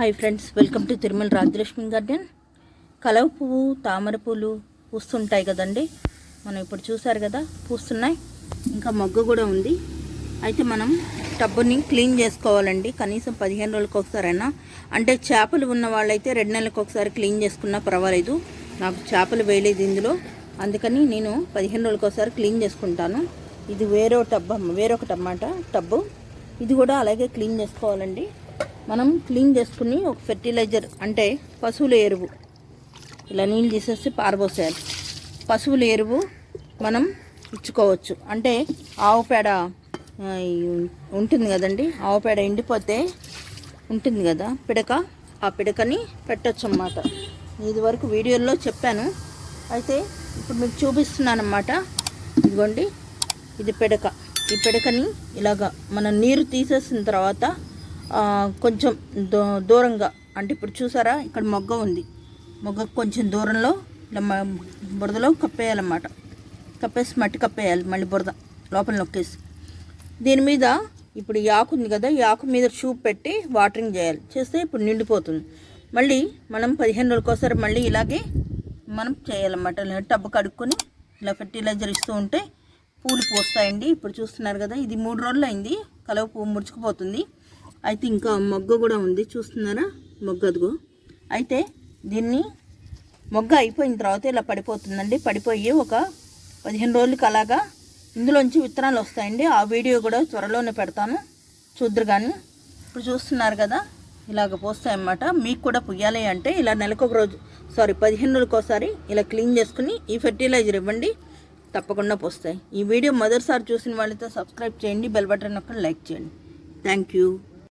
Hi friends welcome to Tirumala Rajalakshmi Garden. కలవ పువ్వు తామర పూలు పూస్తుంటాయి కదండి. మనం ఇప్పుడు చూసారు కదా పూస్తున్నాయి. ఇంకా మొగ్గ కూడా ఉంది. అయితే మనం టబ్బుని క్లీన్ చేసుకోవాలండి. కనీసం పదిహేను రోజులకు ఒకసారైనా. అంటే చేపలు ఉన్న వాళ్ళైతే రెండు నెలలకు ఒకసారి క్లీన్ చేసుకున్నా పర్వాలేదు. నాకు చేపలు వేయలేదు ఇందులో. అందుకని నేను పదిహేను రోజులకు ఒకసారి క్లీన్ చేసుకుంటాను. ఇది వేరే టబ్ వేరొక టమాట టబ్బు. ఇది కూడా అలాగే క్లీన్ చేసుకోవాలండి. మనం క్లీన్ చేసుకుని ఒక ఫెర్టిలైజర్ అంటే పశువుల ఎరువు. ఇలా నీళ్ళు తీసేసి పారబోసేయాలి. పశువుల ఎరువు మనం ఇచ్చుకోవచ్చు. అంటే ఆవు పేడ ఉంటుంది కదండి ఆవు పేడ ఎండిపోతే ఉంటుంది కదా పిడక ఆ పిడకని పెట్టచ్చు అన్నమాట ఇది వరకు వీడియోలో చెప్పాను. అయితే ఇప్పుడు మీకు చూపిస్తున్నాను అన్నమాట ఇదిగోండి ఇది పిడక. ఈ పిడకని ఇలాగా మనం నీరు తీసేసిన తర్వాత కొంచెం దూ దూరంగా. అంటే ఇప్పుడు చూసారా ఇక్కడ మొగ్గ ఉంది. మొగ్గ కొంచెం దూరంలో ఇలా బురదలో కప్పేయాలన్నమాట. కప్పేసి మట్టి కప్పేయాలి మళ్ళీ బురద లోపల నొక్కేసి. దీని మీద ఇప్పుడు ఈ ఆకు ఉంది కదా ఈ ఆకు మీద షూ పెట్టి వాటరింగ్ చేయాలి. చేస్తే ఇప్పుడు నిండిపోతుంది. మళ్ళీ మనం పదిహేను రోజులకోసారి మళ్ళీ ఇలాగే మనం చేయాలన్నమాట. ఇలా టబ్బు కడుక్కొని ఇలా ఫెర్టిలైజర్ ఇస్తూ ఉంటే పూలు పోస్తాయండి. ఇప్పుడు చూస్తున్నారు కదా ఇది మూడు రోజులు అయింది. కలవ పువ్వు ముడుచుకుపోతుంది. అయితే ఇంకా మొగ్గ కూడా ఉంది. చూస్తున్నారా? మొగ్గ అయితే దీన్ని మొగ్గ అయిపోయిన తర్వాత ఇలా పడిపోతుందండి. పడిపోయి ఒక పదిహేను రోజులకి అలాగా ఇందులోంచి విత్తనాలు వస్తాయండి. ఆ వీడియో కూడా త్వరలోనే పెడతాను. చూద్దరు కానీ. ఇప్పుడు చూస్తున్నారు కదా? ఇలాగ పోస్తాయన్నమాట. మీకు కూడా పుయ్యాలి అంటే ఇలా నెలకొక రోజు సారీ పదిహేను రోజులకోసారి ఇలా క్లీన్ చేసుకుని ఈ ఫెర్టిలైజర్ ఇవ్వండి. తప్పకుండా పోస్తాయి. ఈ వీడియో మొదటిసారి చూసిన వాళ్ళతో సబ్స్క్రైబ్ చేయండి. బెల్ బటన్ ఒక్కటి లైక్ చేయండి. Thank you.